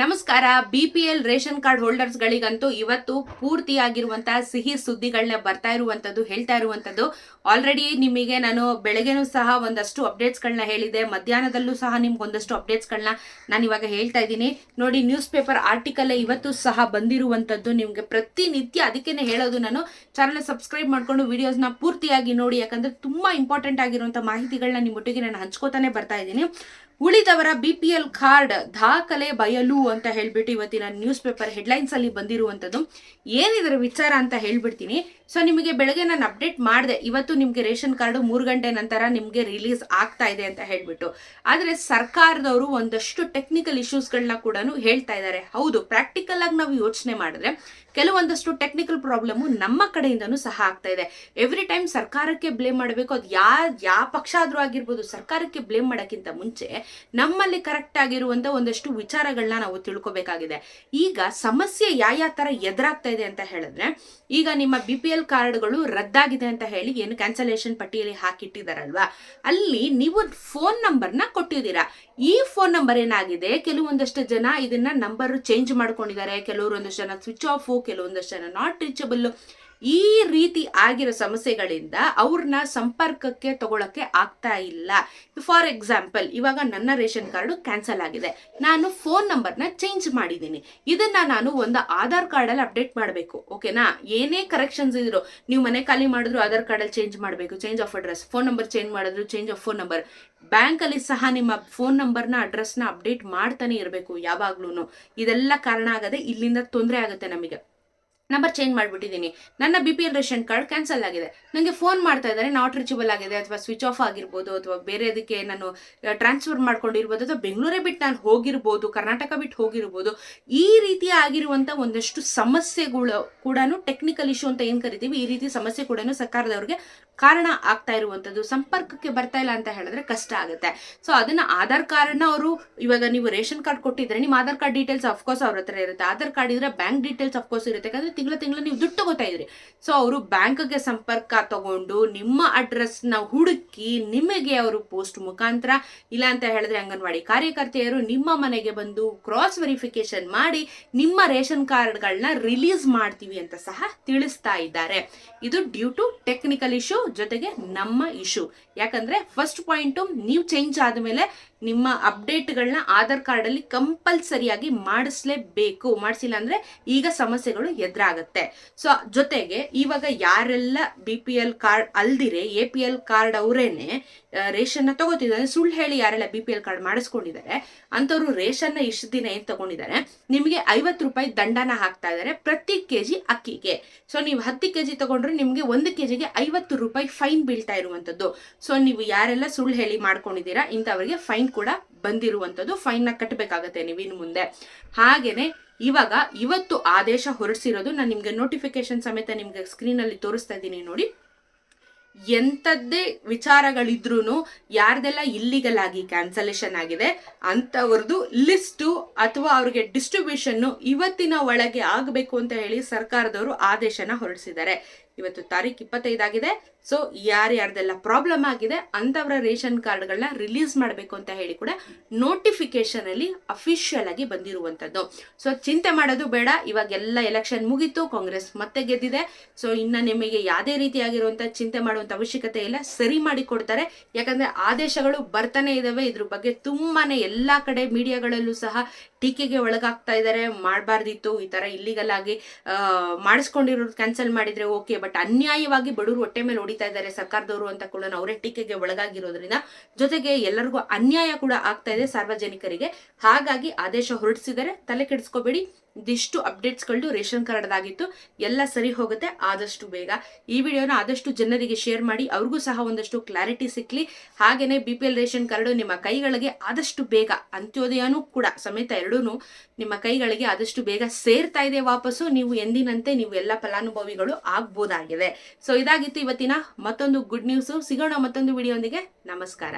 ನಮಸ್ಕಾರ. B P L ration card holders ಗಳಿಗಂತೂ ಇವತ್ತು ಪೂರ್ತಿಯಾಗಿರುವಂತಹ ಸಿಹಿ ಸುದ್ದಿಗಳನ್ನ ಬರ್ತಾ ಇರುವಂತದ್ದು, ಹೇಳ್ತಾ ಇರುವಂತದ್ದು. ಆಲ್ರೆಡಿ ನಿಮಗೆ ನಾನು ಬೆಳಗ್ಗೆನೂ ಸಹ ಒಂದಷ್ಟು ಅಪ್ಡೇಟ್ಸ್ ಅಪ್ಡೇಟ್ಸ್ಗಳನ್ನ ಹೇಳಿದೆ ಮಧ್ಯಾಹ್ನದಲ್ಲೂ ಸಹ ನಿಮ್ಗೆ ಒಂದಷ್ಟು ಅಪ್ಡೇಟ್ಸ್ ಅಪ್ಡೇಟ್ಸ್ಗಳನ್ನ ನಾನು ಇವಾಗ ಹೇಳ್ತಾ ಇದ್ದೀನಿ. ನೋಡಿ ನ್ಯೂಸ್ ಪೇಪರ್ ಆರ್ಟಿಕಲ್ ಇವತ್ತು ಸಹ ಬಂದಿರುವಂತದ್ದು ನಿಮ್ಗೆ ಪ್ರತಿನಿತ್ಯ ಅದಕ್ಕೇನೆ ಹೇಳೋದು ನಾನು. ಚಾನಲ್ ಸಬ್ಸ್ಕ್ರೈಬ್ ಮಾಡ್ಕೊಂಡು ವಿಡಿಯೋಸ್ನ ಪೂರ್ತಿಯಾಗಿ ನೋಡಿ. ಯಾಕಂದ್ರೆ ತುಂಬಾ ಇಂಪಾರ್ಟೆಂಟ್ ಆಗಿರುವಂತ ಮಾಹಿತಿಗಳನ್ನ ನಿಮ್ಮೊಟ್ಟಿಗೆ ನಾನು ಹಂಚ್ಕೋತಾನೆ ಬರ್ತಾ ಇದ್ದೀನಿ. ಉಳಿದವರ ಬಿ ಪಿ ಎಲ್ ಕಾರ್ಡ್ ದಾಖಲೆ ಬಯಲು ಅಂತ ಹೇಳ್ಬಿಟ್ಟು ಇವತ್ತಿನ ನ್ಯೂಸ್ ಪೇಪರ್ ಹೆಡ್ಲೈನ್ಸ್ ಅಲ್ಲಿ ಬಂದಿರುವಂತದ್ದು ಏನಿದರ ವಿಚಾರ ಅಂತ ಹೇಳ್ಬಿಡ್ತೀನಿ. ಸೊ ನಿಮಗೆ ಬೆಳಗ್ಗೆ ನಾನು ಅಪ್ಡೇಟ್ ಮಾಡಿದೆ. ಇವತ್ತು ನಿಮಗೆ ರೇಷನ್ ಕಾರ್ಡು ಮೂರು ಗಂಟೆ ನಂತರ ನಿಮಗೆ ರಿಲೀಸ್ ಆಗ್ತಾ ಇದೆ ಅಂತ ಹೇಳ್ಬಿಟ್ಟು. ಆದರೆ ಸರ್ಕಾರದವರು ಒಂದಷ್ಟು ಟೆಕ್ನಿಕಲ್ ಇಶ್ಯೂಸ್ಗಳನ್ನ ಕೂಡ ಹೇಳ್ತಾ ಇದ್ದಾರೆ ಹೌದು ಪ್ರಾಕ್ಟಿಕಲ್ ಆಗಿ ನಾವು ಯೋಚನೆ ಮಾಡಿದ್ರೆ ಕೆಲವೊಂದಷ್ಟು ಟೆಕ್ನಿಕಲ್ ಪ್ರಾಬ್ಲಮ್ ನಮ್ಮ ಕಡೆಯಿಂದನೂ ಸಹ ಆಗ್ತಾ ಇದೆ. ಎವ್ರಿ ಟೈಮ್ ಸರ್ಕಾರಕ್ಕೆ ಬ್ಲೇಮ್ ಮಾಡಬೇಕು, ಅದು ಯಾ ಯಾವ ಪಕ್ಷ ಆದರೂ ಆಗಿರ್ಬೋದು, ಸರ್ಕಾರಕ್ಕೆ ಬ್ಲೇಮ್ ಮಾಡೋಕ್ಕಿಂತ ಮುಂಚೆ ನಮ್ಮಲ್ಲಿ ಕರೆಕ್ಟ್ ಆಗಿರುವಂತ ಒಂದಷ್ಟು ವಿಚಾರಗಳನ್ನ ನಾವು ತಿಳ್ಕೊಬೇಕಾಗಿದೆ. ಈಗ ಸಮಸ್ಯೆ ಯಾವ ತರ ಎದುರಾಗ್ತಾ ಇದೆ ಅಂತ ಹೇಳಿದ್ರೆ, ಈಗ ನಿಮ್ಮ ಬಿ ಪಿ ಎಲ್ ಕಾರ್ಡ್ಗಳು ರದ್ದಾಗಿದೆ ಅಂತ ಹೇಳಿ ಏನು ಕ್ಯಾನ್ಸಲೇಷನ್ ಪಟ್ಟಿಯಲ್ಲಿ ಹಾಕಿಟ್ಟಿದಾರಲ್ವಾ? ಅಲ್ಲಿ ನೀವು ಫೋನ್ ನಂಬರ್ನ ಕೊಟ್ಟಿದ್ದೀರಾ. ಈ ಫೋನ್ ನಂಬರ್ ಏನಾಗಿದೆ? ಕೆಲವೊಂದಷ್ಟು ಜನ ಇದನ್ನ ನಂಬರ್ ಚೇಂಜ್ ಮಾಡ್ಕೊಂಡಿದ್ದಾರೆ. ಕೆಲವರು ಒಂದಷ್ಟು ಜನ ಸ್ವಿಚ್ ಆಫ್ ಕೆಲವೊಂದಷ್ಟು ಜನ ನಾಟ್ ರೀಚಬಲ್ ಈ ರೀತಿ ಆಗಿರೋ ಸಮಸ್ಯೆಗಳಿಂದ ಅವ್ರನ್ನ ಸಂಪರ್ಕಕ್ಕೆ ತಗೊಳಕ್ಕೆ ಆಗ್ತಾ ಇಲ್ಲ. ಫಾರ್ ಎಕ್ಸಾಂಪಲ್ ಇವಾಗ ನನ್ನ ರೇಷನ್ ಕಾರ್ಡು ಕ್ಯಾನ್ಸಲ್ ಆಗಿದೆ. ನಾನು ಫೋನ್ ನಂಬರ್ನ ಚೇಂಜ್ ಮಾಡಿದ್ದೀನಿ. ಇದನ್ನ ನಾನು ಒಂದು ಆಧಾರ್ ಕಾರ್ಡಲ್ಲಿ ಅಪ್ಡೇಟ್ ಮಾಡಬೇಕು, ಓಕೆನಾ? ಏನೇ ಕರೆಕ್ಷನ್ಸ್ ಇದ್ರು, ನೀವು ಮನೆ ಖಾಲಿ ಮಾಡಿದ್ರು ಆಧಾರ್ ಕಾರ್ಡಲ್ಲಿ ಚೇಂಜ್ ಮಾಡಬೇಕು. Change of address, phone number change ಮಾಡಿದ್ರು ಚೇಂಜ್ ಆಫ್ ಫೋನ್ ನಂಬರ್. ಬ್ಯಾಂಕಲ್ಲಿ ಸಹ ನಿಮ್ಮ ಫೋನ್ ನಂಬರ್ನ ಅಡ್ರೆಸ್ನ ಅಪ್ಡೇಟ್ ಮಾಡ್ತಾನೆ ಇರಬೇಕು ಯಾವಾಗ್ಲೂ ಇದೆಲ್ಲ ಕಾರಣ ಆಗದೆ ಇಲ್ಲಿಂದ ತೊಂದರೆ ಆಗುತ್ತೆ ನಮಗೆ. ನಂಬರ್ ಚೇಂಜ್ ಮಾಡಿಬಿಟ್ಟಿದ್ದೀನಿ ನನ್ನ B P L ration card cancel ಆಗಿದೆ. ನನಗೆ ಫೋನ್ ಮಾಡ್ತಾ ಇದ್ದಾರೆ ನಾಟ್ ರೀಚಬಲ್ ಆಗಿದೆ ಅಥವಾ ಸ್ವಿಚ್ ಆಫ್ ಆಗಿರ್ಬೋದು ಅಥವಾ ಬೇರೆ ಅದಕ್ಕೆ ನಾನು ಟ್ರಾನ್ಸ್ಫರ್ ಮಾಡ್ಕೊಂಡಿರ್ಬೋದು ಅಥವಾ ಬೆಂಗಳೂರೇ ಬಿಟ್ಟು ನಾನು ಹೋಗಿರ್ಬೋದು, ಕರ್ನಾಟಕ ಬಿಟ್ಟು ಹೋಗಿರ್ಬೋದು, ಈ ರೀತಿ ಆಗಿರುವಂಥ ಒಂದಷ್ಟು ಸಮಸ್ಯೆಗಳು ಕೂಡ ಟೆಕ್ನಿಕಲ್ ಇಶ್ಯೂ ಅಂತ ಏನು ಕರಿತೀವಿ, ಈ ರೀತಿ ಸಮಸ್ಯೆ ಕೂಡ ಸರ್ಕಾರದವ್ರಿಗೆ ಕಾರಣ ಆಗ್ತಾ ಇರುವಂಥದ್ದು ಸಂಪರ್ಕಕ್ಕೆ ಬರ್ತಾ ಇಲ್ಲ ಅಂತ ಹೇಳಿದ್ರೆ ಕಷ್ಟ ಆಗುತ್ತೆ. ಸೊ ಅದನ್ನು ಆಧಾರ್ ಕಾರ್ಡ್ನ ಅವರು, ಇವಾಗ ನೀವು ರೇಷನ್ ಕಾರ್ಡ್ ಕೊಟ್ಟಿದ್ರೆ, ನಿಮ್ಮ ಆಧಾರ್ ಕಾರ್ಡ್ ಡೀಟೇಲ್ಸ್ ಅಫ್ಕೋರ್ಸ್ ಅವ್ರ ಹತ್ರ ಇರುತ್ತೆ. ಆಧಾರ್ ಕಾರ್ಡ್ ಇದ್ರೆ ಬ್ಯಾಂಕ್ ಡೀಟೇಲ್ಸ್ ಅಫ್ಕೋರ್ಸ್ ಇರುತ್ತೆ. ಯಾಕಂದ್ರೆ ತಿಂಗಳ ತಿಂಗಳ ನೀವು ದುಡ್ಡು ತಗೋತಾ ಇದ್ರಿ. ಸೊ ಅವರು ಬ್ಯಾಂಕ್ಗೆ ಸಂಪರ್ಕ ತಗೊಂಡು ನಿಮ್ಮ ಅಡ್ರೆಸ್ನ ಹುಡುಕಿ ನಿಮಗೆ ಅವರು ಪೋಸ್ಟ್ ಮುಖಾಂತರ ಇಲ್ಲ ಅಂತ ಹೇಳಿದ್ರೆ ಅಂಗನವಾಡಿ ಕಾರ್ಯಕರ್ತೆಯರು ನಿಮ್ಮ ಮನೆಗೆ ಬಂದು ಕ್ರಾಸ್ ವೆರಿಫಿಕೇಶನ್ ಮಾಡಿ ನಿಮ್ಮ ರೇಷನ್ ಕಾರ್ಡ್ಗಳನ್ನ ರಿಲೀಸ್ ಮಾಡ್ತೀವಿ ಅಂತ ಸಹ ತಿಳಿಸ್ತಾ ಇದ್ದಾರೆ. ಇದು ಡ್ಯೂ ಟು ಟೆಕ್ನಿಕಲ್ ಇಶ್ಯೂ ಜೊತೆಗೆ ನಮ್ಮ ಇಶ್ಯೂ ಯಾಕಂದ್ರೆ ಫಸ್ಟ್ ಪಾಯಿಂಟು ನೀವು ಚೇಂಜ್ ಆದಮೇಲೆ ನಿಮ್ಮ ಅಪ್ಡೇಟ್ಗಳನ್ನ ಆಧಾರ್ ಕಾರ್ಡಲ್ಲಿ ಕಂಪಲ್ಸರಿಯಾಗಿ ಮಾಡಿಸ್ಲೇಬೇಕು. ಮಾಡಿಸಿಲ್ಲ ಅಂದ್ರೆ ಈಗ ಸಮಸ್ಯೆಗಳು ಎದುರಾಗುತ್ತೆ. ಸೊ ಜೊತೆಗೆ ಇವಾಗ ಯಾರೆಲ್ಲ ಬಿ ಪಿ ಎಲ್ ಕಾರ್ಡ್ ಅಲ್ದಿರೆ ಎ ಪಿ ಎಲ್ ಕಾರ್ಡ್ ಅವರೇನೆ ರೇಷನ್ನ ತಗೋತಿದ್ದಾರೆ. ಸುಳ್ಳು ಹೇಳಿ ಯಾರೆಲ್ಲ ಬಿ ಪಿ ಎಲ್ ಕಾರ್ಡ್ ಮಾಡಿಸ್ಕೊಂಡಿದ್ದಾರೆ, ಅಂಥವ್ರು ರೇಷನ್ನ ಇಷ್ಟು ದಿನ ಏನು ತಗೊಂಡಿದ್ದಾರೆ? ನಿಮಗೆ ಐವತ್ತು ರೂಪಾಯಿ ದಂಡನ ಹಾಕ್ತಾ ಇದ್ದಾರೆ ಪ್ರತಿ ಕೆ ಜಿ ಅಕ್ಕಿಗೆ. ಸೊ ನೀವು ಹತ್ತು ಕೆ ಜಿ ತಗೊಂಡ್ರೆ ನಿಮಗೆ ಒಂದು ಕೆ ಜಿಗೆ ಐವತ್ತು ರೂಪಾಯಿ ಫೈನ್ ಬೀಳ್ತಾ ಇರುವಂಥದ್ದು. ಸೊ ನೀವು ಯಾರೆಲ್ಲ ಸುಳ್ಳು ಹೇಳಿ ಮಾಡ್ಕೊಂಡಿದ್ದೀರಾ, ಇಂಥವರಿಗೆ ಫೈನ್ ಕೂಡ ಬಂದಿರುವಂಥದ್ದು. ಫೈನ್ನ ಕಟ್ಟಬೇಕಾಗತ್ತೆ ನೀವು ಇನ್ನು ಮುಂದೆ. ಹಾಗೇನೆ ಇವಾಗ ಇವತ್ತು ಆದೇಶ ಹೊರಡಿಸಿರೋದು ನಾನು ನಿಮಗೆ ನೋಟಿಫಿಕೇಶನ್ ಸಮೇತ ನಿಮಗೆ ಸ್ಕ್ರೀನಲ್ಲಿ ತೋರಿಸ್ತಾ ಇದ್ದೀನಿ ನೋಡಿ. ಎಂಥದ್ದೇ ವಿಚಾರಗಳಿದ್ರೂ ಯಾರ್ದೆಲ್ಲ ಇಲ್ಲಿಗಲ್ ಆಗಿ ಕ್ಯಾನ್ಸಲೇಷನ್ ಆಗಿದೆ ಅಂಥವ್ರದ್ದು ಲಿಸ್ಟು ಅಥವಾ ಅವ್ರಿಗೆ ಡಿಸ್ಟ್ರಿಬ್ಯೂಷನ್ನು ಇವತ್ತಿನ ಒಳಗೆ ಆಗಬೇಕು ಅಂತ ಹೇಳಿ ಸರ್ಕಾರದವರು ಆದೇಶನ ಹೊರಡಿಸಿದ್ದಾರೆ. ಇವತ್ತು ತಾರೀಕು ಇಪ್ಪತ್ತೈದಾಗಿದೆ ಸೊ ಯಾರ್ಯಾರ್ದೆಲ್ಲ ಪ್ರಾಬ್ಲಮ್ ಆಗಿದೆ, ಅಂಥವರ ರೇಷನ್ ಕಾರ್ಡ್ಗಳನ್ನ ರಿಲೀಸ್ ಮಾಡಬೇಕು ಅಂತ ಹೇಳಿ ಕೂಡ ನೋಟಿಫಿಕೇಶನ್ ಅಲ್ಲಿ ಅಫಿಷಿಯಲ್ ಆಗಿ ಬಂದಿರುವಂಥದ್ದು. ಸೊ ಚಿಂತೆ ಮಾಡೋದು ಬೇಡ. ಇವಾಗ ಎಲ್ಲ ಎಲೆಕ್ಷನ್ ಮುಗೀತು, ಕಾಂಗ್ರೆಸ್ ಮತ್ತೆ ಗೆದ್ದಿದೆ. ಸೊ ಇನ್ನು ನಿಮಗೆ ಯಾವುದೇ ರೀತಿಯಾಗಿರುವಂಥ ಚಿಂತೆ ಮಾಡುವಂಥ ಅವಶ್ಯಕತೆ ಇಲ್ಲ. ಸರಿ ಮಾಡಿ ಕೊಡ್ತಾರೆ. ಯಾಕಂದ್ರೆ ಆದೇಶಗಳು ಬರ್ತಾನೆ ಇದ್ದಾವೆ ಇದ್ರ ಬಗ್ಗೆ ತುಂಬಾನೇ ಎಲ್ಲ ಕಡೆ ಮೀಡಿಯಾಗಳಲ್ಲೂ ಸಹ ಟೀಕೆಗೆ ಒಳಗಾಗ್ತಾ ಇದ್ದಾರೆ ಮಾಡಬಾರ್ದಿತ್ತು. ಈ ತರ ಇಲ್ಲಿಗಲ್ ಆಗಿ ಮಾಡಿಸ್ಕೊಂಡಿರೋದು ಕ್ಯಾನ್ಸಲ್ ಮಾಡಿದ್ರೆ ಓಕೆ ಬಟ್ ಅನ್ಯಾಯವಾಗಿ ಬಡವರು ಹೊಟ್ಟೆ ಮೇಲೆ ಹೊಡಿತಾ ಇದ್ದಾರೆ ಸರ್ಕಾರದವರು ಅಂತ ಕೂಡ ಅವರೇ ಟೀಕೆಗೆ ಒಳಗಾಗಿರೋದ್ರಿಂದ ಜೊತೆಗೆ ಎಲ್ಲರಿಗೂ ಅನ್ಯಾಯ ಕೂಡ ಆಗ್ತಾ ಇದೆ ಸಾರ್ವಜನಿಕರಿಗೆ. ಹಾಗಾಗಿ ಆದೇಶ ಹೊರಡಿಸಿದರೆ ತಲೆ ಕೆಡಿಸ್ಕೋಬೇಡಿ. ಇದಿಷ್ಟು ಅಪ್ಡೇಟ್ಸ್ಗಳು ರೇಷನ್ ಕಾರ್ಡ್ದಾಗಿತ್ತು. ಎಲ್ಲ ಸರಿ ಹೋಗುತ್ತೆ, ಆದಷ್ಟು ಬೇಗ. ಈ ವಿಡಿಯೋನ ಆದಷ್ಟು ಜನರಿಗೆ ಶೇರ್ ಮಾಡಿ, ಅವ್ರಿಗೂ ಸಹ ಒಂದಷ್ಟು ಕ್ಲಾರಿಟಿ ಸಿಕ್ಕಲಿ ಹಾಗೇನೆ ಬಿ ರೇಷನ್ ಕಾರ್ಡು ನಿಮ್ಮ ಕೈಗಳಿಗೆ ಆದಷ್ಟು ಬೇಗ, ಅಂತ್ಯೋದಯನೂ ಕೂಡ ಸಮೇತ ಎರಡೂ ನಿಮ್ಮ ಕೈಗಳಿಗೆ ಆದಷ್ಟು ಬೇಗ ಸೇರ್ತಾ ಇದೆ ವಾಪಸ್ಸು. ನೀವು ಎಂದಿನಂತೆ ನೀವು ಎಲ್ಲ ಫಲಾನುಭವಿಗಳು ಆಗ್ಬೋದಾಗಿದೆ. ಸೊ ಇದಾಗಿತ್ತು ಇವತ್ತಿನ ಮತ್ತೊಂದು ಗುಡ್ ನ್ಯೂಸು ಸಿಗೋಣ ಮತ್ತೊಂದು ವಿಡಿಯೋಂದಿಗೆ. ನಮಸ್ಕಾರ.